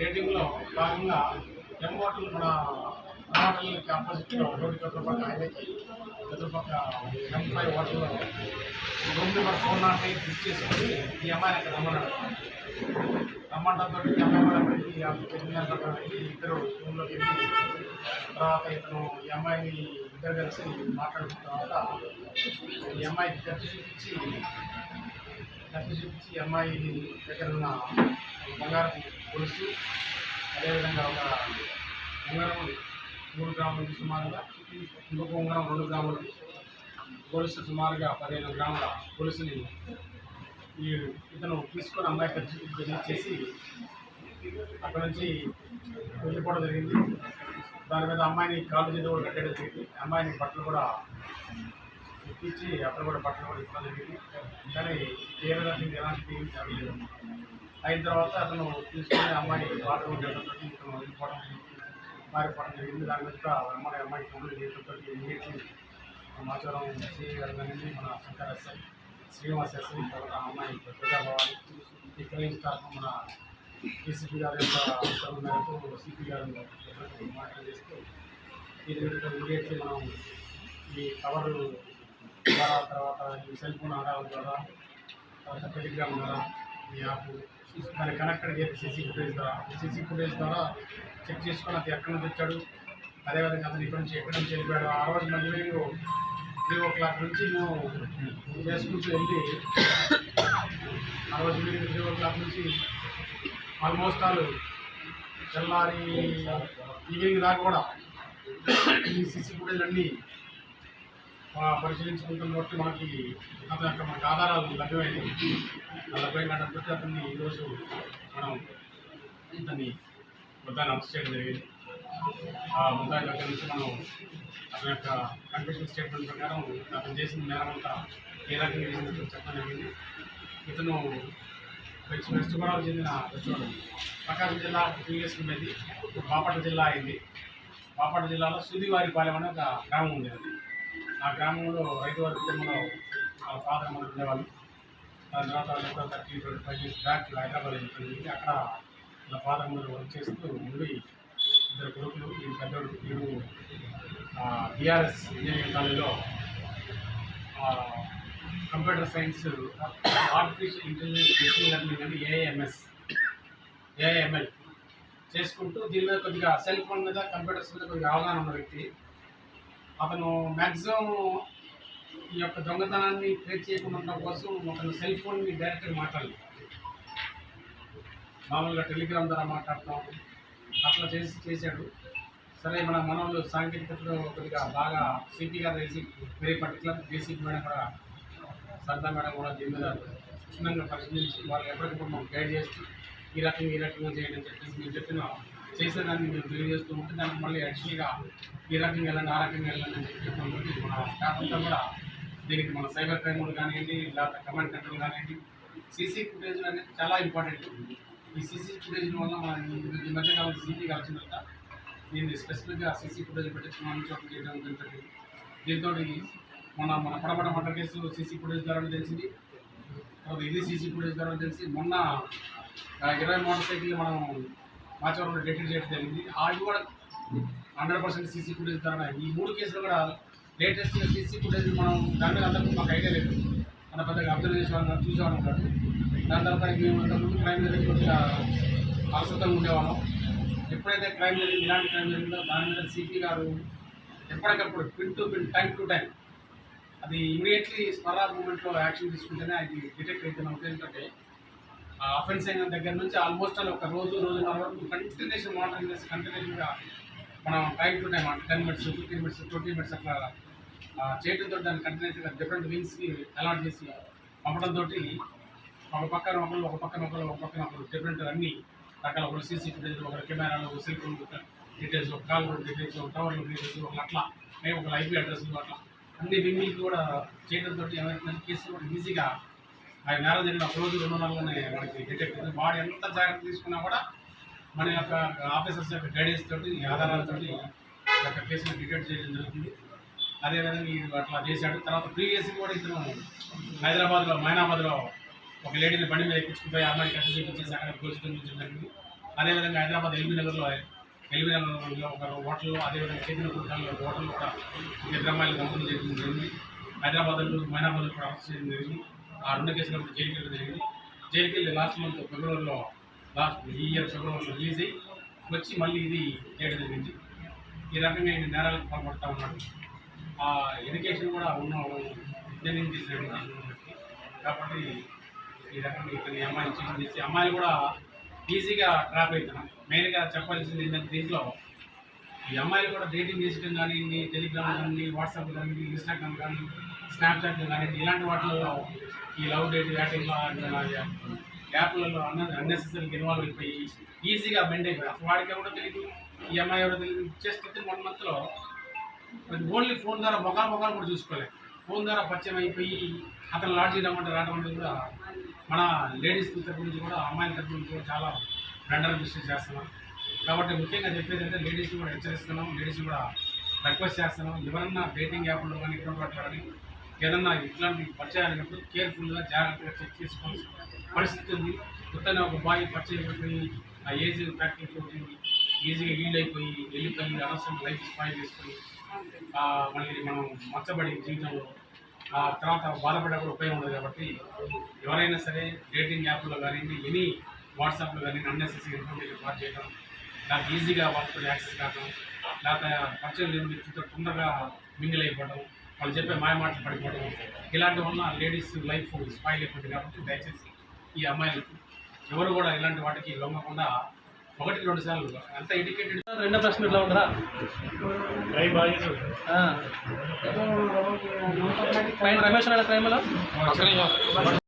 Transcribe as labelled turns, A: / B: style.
A: ట్రేడింగ్లో భాగంగా ఎం కూడా మన హోటల్కి ఆపోజిట్లో రోడ్డు ఎదురుపక్క హైవేకి ఎదురుపక్క ఎం ఫైవ్ హోటల్లో room number four nought eight book చేసుకొని ఈ అమ్మాయిని అక్కడ రమ్మన్నాడు రమ్మంటంతో ఈ అమ్మాయి కూడా వెళ్ళి ఆ ఇద్దరు రూమ్లోకి వెళ్ళి తర్వాత ఇతను ఈ అమ్మాయిని ఇద్దరు కలిసి మాట్లాడుకున్న తర్వాత ఈ అమ్మాయి ఖర్చు చూపించి ఖర్చు అమ్మాయి దగ్గర ఉన్న బంగారం గొలుసు అదేవిధంగా ఒక ఉంగరం మూడు గ్రాములు సుమారుగా. ఇంకొక ఉంగరం రెండు గ్రాములు గొలుసు సుమారుగా పదిహేను గ్రాముల గొలుసుని ఈ ఇతను తీసుకొని అమ్మాయి ఖర్చు చేసి అక్కడ నుంచి వెళ్ళిపోవడం జరిగింది. దాని మీద అమ్మాయిని కాళ్ళు చేతి కూడా కట్టేయడం జరిగింది. అమ్మాయిని బట్టలు కూడా ఇప్పించి అక్కడ కూడా బట్టలు కూడా ఇవ్వడం జరిగింది కానీ ఏ ఎలాంటి జరగలేదు అయిన తర్వాత అతను తీసుకుని అమ్మాయి బాత్రూమ్ ఉండడంతో ఇతను వెళ్ళిపోవడం మారిపోవడం జరిగింది. దాని మీద అమ్మాయి అమ్మాయి ఫోన్లు చేయడంతో ఇమీడియట్లీ సమాచారం సిఐ గారు కానీ మన శంకర్ ఎస్ఐ శ్రీనివాస్ ఎస్ఐ తర్వాత అమ్మాయి పెద్దగా ఈ క్రైమ్ స్టాఫ్ మన డీసీపీ గారి యొక్క ఉత్తర్వుల మేరకు సిపి గారు మాట్లాడి చేస్తూ ఇది ఇమీడియట్లీ మనం ఈ కవర్ ద్వారా తర్వాత ఈ సెల్ ఫోన్ ఆధారాల ద్వారా తర్వాత టెలిగ్రామ్ ద్వారా ఈ యాప్ దాన్ని కనెక్టెడ్ చేసి సీసీ ఫుటేజ్ ద్వారా సీసీ ఫుటేజ్ ద్వారా చెక్ చేసుకొని అది ఎక్కడి నుంచి వచ్చాడు? అదేవిధంగా అతను ఇక్కడి నుంచి ఎక్కడి నుంచి వెళ్ళిపోయాడు? ఆ రోజు మళ్ళీ మేము త్రీ ఓ క్లాక్ నుంచి మేము చేసుకుంటూ వెళ్ళి ఆ రోజు మీరు త్రీ ఓ క్లాక్ నుంచి ఆల్మోస్ట్ ఆల్ తెల్లారి ఈవినింగ్ దాకా కూడా ఈ సిసి ఫుటేజ్ అన్నీ పరిశీలించుకుంటున్న బట్టి మనకి అతని యొక్క మనకు ఆధారాలు లభ్యమైనవి. ఆ బట్టి అతన్ని ఈరోజు మనం అతన్ని వృద్ధాన్ని అరెస్ట్ చేయడం జరిగింది. ఆ ముద్దాయి దగ్గర నుంచి మనం అతని యొక్క కన్ఫెషన్ స్టేట్మెంట్ ప్రకారం అతను చేసిన నేరం అంతా ఏ రకంగా చేసినట్టు చెప్పడం జరిగింది. ఇతను వెస్ట్ వెస్ట్ గోదావరి చెందిన వ్యక్తుడు ప్రకాశం జిల్లా ప్రీవియస్ ఉండేది. ఇప్పుడు బాపట్ల జిల్లా అయింది. బాపట్ల జిల్లాలో సుదివారిపాలెం అనే ఒక గ్రామం ఉండేది. ఆ గ్రామంలో రైతు వారి కుటుంబంలో వాళ్ళ ఫాదర్ మన ఉండేవాళ్ళు. దాని తర్వాత ఎప్పుడో thirty twenty five years back Hyderabad వెళ్ళిపోయింది అక్కడ నా ఫాదర్ ముందు వర్క్ చేస్తూ ఉండి ఇద్దరు కొడుకులు ఈ పెద్దోడు వీడు బీఆర్ఎస్ ఇంజనీరింగ్ కాలేజీలో computer science artificial intelligence machine learning అని ఏఐఎంఎస్ ఏఐఎంఎల్ చేసుకుంటూ దీని మీద కొద్దిగా సెల్ ఫోన్ మీద కంప్యూటర్స్ మీద కొద్దిగా అవగాహన ఉన్న వ్యక్తి. అతను మ్యాక్సిమం ఈ యొక్క దొంగతనాన్ని ట్రేట్ చేయకుండా కోసం అతను సెల్ ఫోన్ని డైరెక్ట్గా మాట్లాడలేదు మామూలుగా టెలిగ్రామ్ ద్వారా మాట్లాడతాం. అట్లా చేసి చేశాడు. సరే మన మనోళ్ళు సాంకేతికతలో కొద్దిగా బాగా సిపి గారు వేసి వెరీ పర్టికులర్ బేసిక్ మేడం కూడా సరదా మేడం కూడా దీని మీద క్షుణ్ణంగా పరిశీలించి వాళ్ళు ఎప్పటికప్పుడు మాకు గైడ్ చేస్తూ ఈ రకంగా ఈ రకంగా చేయండి అని చెప్పేసి మీరు చెప్పిన. చేసేదాన్ని మేము తెలియజేస్తూ ఉంటే దానికి మళ్ళీ యాక్చువల్గా ఈ రకంగా వెళ్ళండి ఆ రకంగా వెళ్ళండి అని చెప్పి చెప్పడం మన స్టాఫ్ అంతా కూడా దీనికి మన సైబర్ క్రైమ్లు కానివ్వండి లేకపోతే కమాండ్ కంట్రోల్ కానివ్వండి సీసీ ఫుటేజ్ అనేది చాలా ఇంపార్టెంట్ ఈ సీసీ ఫుటేజ్ వల్ల మన ఈ- ఈ మధ్యకాలం సీసీ వచ్చిన తర్వాత దీన్ని స్పెసిఫిక్గా సీసీ ఫుటేజ్ పెట్టి మనం చేయడం జరిగింది దీంతో మన మన పడమట మటర్ కేసు సీసీ ఫుటేజ్ ద్వారా తెలిసింది. ఇది సీసీ ఫుటేజ్ ద్వారా తెలిసి మొన్న ఇరవై మోటార్ సైకిల్ మనం మాచవరంలో డెటెక్ట్ చేయడం జరిగింది. అవి కూడా హండ్రెడ్ పర్సెంట్ సీసీ ఫుటేజ్ ద్వారా ఈ మూడు కేసులు కూడా లేటెస్ట్ సీసీ ఫుటేజ్ మనం దాని మీద అంతకు మాకు ఐడియా లేదు. మన పెద్దగా అబ్జర్వ్ చేసేవాళ్ళం చూసేవాళ్ళం కాదు దాని తర్వాత మేము అంతకుముందు క్రైమ్ జరిగి కొద్దిగా అలసత్వంగా ఉండేవాళ్ళం. ఎప్పుడైతే క్రైమ్ జరిగింది ఇలాంటి క్రైమ్ జరిగిందో దాని మీద సిపి గారు ఎప్పటికప్పుడు pin to pin time to time అది ఇమీడియట్లీ స్పరా మూమెంట్లో యాక్షన్ తీసుకుంటేనే అది డిటెక్ట్ అవుతున్న ఉద్దేశంతో అఫెన్స్ అయిన దగ్గర నుంచి ఆల్మోస్ట్ అలా ఒక రోజు రోజున్నర వరకు కంటిన్యూషన్ మానిటరింగ్ చేసి కంటిన్యూషన్గా మనం టైం టు టైం అంటే ten minutes fifteen minutes twenty minutes అట్లా చేయడంతో దాన్ని కంటిన్యూస్గా డిఫరెంట్ వింగ్స్కి అలాట్ చేసి పంపడంతో ఒక పక్కన ఒకరు ఒక పక్కన ఒకరు ఒక పక్కన ఒకరు డిఫరెంట్ అన్ని రకాల ఒకరు సీసీ ఫుటేజ్ ఒకరు కెమెరాలు ఒక సెల్ ఫోన్ డీటెయిల్స్ ఒక కాల్ డీటెయిల్స్ ఒక టవర్ డీటెయిల్స్ ఒక అట్లా మేము ఒక ఐపీ అడ్రస్ అట్లా అన్ని వింగ్లకి కూడా చేయడంతో ఏమైనా కేసులు కూడా ఈజీగా ఆ నేరం జరిగిన ఒక రోజు రెండు నెలలనే మనకి డిటెక్ట్ అయింది వాడు ఎంత జాగ్రత్త తీసుకున్నా కూడా మన యొక్క ఆఫీసర్స్ యొక్క గైడెన్స్ తోటి ఆధారాలతో యొక్క కేసును డిటెక్ట్ చేయడం జరుగుతుంది. అదేవిధంగా ఇది అట్లా చేశాడు. తర్వాత ప్రీవియస్ కూడా ఇతను హైదరాబాద్లో మైనాబాద్లో ఒక లేడీని బండి మీద ఎక్కించుకుపోయి అమ్మాయికి కట్టి చూపించేసి అక్కడ గోల్చి జరిగింది. అదేవిధంగా హైదరాబాద్ ఎల్బీ నగర్లో ఎల్బీ నగర్లో ఒక హోటల్ అదేవిధంగా చేతిన కుట్టాలలో ఒక హోటల్ ఒక ఇద్దరు అమ్మాయిలు గమనం చేయడం జరిగింది. హైదరాబాద్లో మైనాబాద్ కూడా అరెస్ట్ చేయడం జరిగింది. ఆ రెండు కేసులు జైలుకి వెళ్ళి జరిగింది. జైలుకి వెళ్ళి లాస్ట్ మంత్ ఫిబ్రవరిలో లాస్ట్ ఈ ఇయర్ ఫిబ్రవరిలో రిలీజ్ అయ్యి వచ్చి మళ్ళీ ఇది చేయడం జరిగింది. ఈ రకంగా ఈయన నేరాలకు పాల్పడుతూ ఉన్నాడు. ఆ ఎడ్యుకేషన్ కూడా ఉన్న ఇంజనీరింగ్ చేసిన ఎడ్యుకేషన్ కాబట్టి ఈ రకంగా ఇక్కడ అమ్మాయిని చేసి అమ్మాయిలు కూడా ఈజీగా ట్రాప్ అవుతున్నాం మెయిన్గా చెప్పాల్సింది ఏంటంటే దీంట్లో ఈ అమ్మాయిలు కూడా డేటింగ్ చేసడం కానీ టెలిగ్రామ్ కానీ వాట్సాప్ కానీ ఇన్స్టాగ్రామ్ కానీ స్నాప్చాట్ కానీ ఇలాంటి వాటిల్లో ఈ లవ్ డేట్ యాటింగ్ యాప్లలో అన్న అన్నెసెసరీగా ఇన్వాల్వ్ అయిపోయి ఈజీగా బెండ్ అయిపోయి అసలు వాడికి ఎవరో తెలియదు ఈ అమ్మాయి ఎవరో తెలియదు చేస్తే వన్ మంత్లో ఓన్లీ ఫోన్ ద్వారా ముఖాలు మొఖాలు కూడా చూసుకోలేదు ఫోన్ ద్వారా పరిచయం అయిపోయి అతను లాడ్జ్ రమ్మంటే రావడం అంటే కూడా మన లేడీస్ తరపు నుంచి కూడా అమ్మాయిల తరపు నుంచి కూడా చాలా రెండర్ మిస్టేక్ చేస్తున్నాం కాబట్టి ముఖ్యంగా చెప్పేది అంటే లేడీస్ కూడా హెచ్చరిస్తున్నాం లేడీస్ కూడా రిక్వెస్ట్ చేస్తున్నాం. ఎవరన్నా డేటింగ్ యాప్లో కానీ ఇటువంటి వాటిలో కానీ ఏదన్నా ఇట్లాంటి పరిచయాలు అయినప్పుడు కేర్ఫుల్గా జాగ్రత్తగా చెక్ చేసుకోవాల్సిన పరిస్థితి ఉంది. కొత్తనే ఒక బాయ్ పరిచయం అయిపోయి ఆ ఏజ్ ప్రాక్టీస్ తోటి ఈజీగా హీల్ అయిపోయి వెళ్ళిపోయి అనవసరం లైఫ్ స్పాయిల్ చేసుకొని మళ్ళీ మనం మచ్చబడి జీవితంలో ఆ తర్వాత బాధపడే కూడా ఉపయోగం ఉండదు కాబట్టి ఎవరైనా సరే డేటింగ్ యాప్లో కానీ ఎనీ వాట్సాప్లో కానీ అన్నెసెసరీ ఇన్ఫర్మేషన్ పాస్ చేయడం నాకు ఈజీగా వాళ్ళతో యాక్సెస్ కావడం లేకపోతే పరిచయం లేని వ్యక్తితో తొందరగా మింగిల్ అయిపోవడం వాళ్ళు చెప్పే మాయ మాటలు పడిపోవడం ఇలాంటి వల్ల లేడీస్ లైఫ్ స్పాయిల్ అయిపోతుంది కాబట్టి దయచేసి ఈ అమ్మాయిలకు ఎవరు కూడా ఇలాంటి వాటికి లొంగకుండా ఒకటి రెండు సార్లు అంత ఎడ్యుకేటెడ్
B: రెండో ప్రశ్న ఇట్లా ఉండరా ఆ. పైన రమేష్ క్రైమ్లో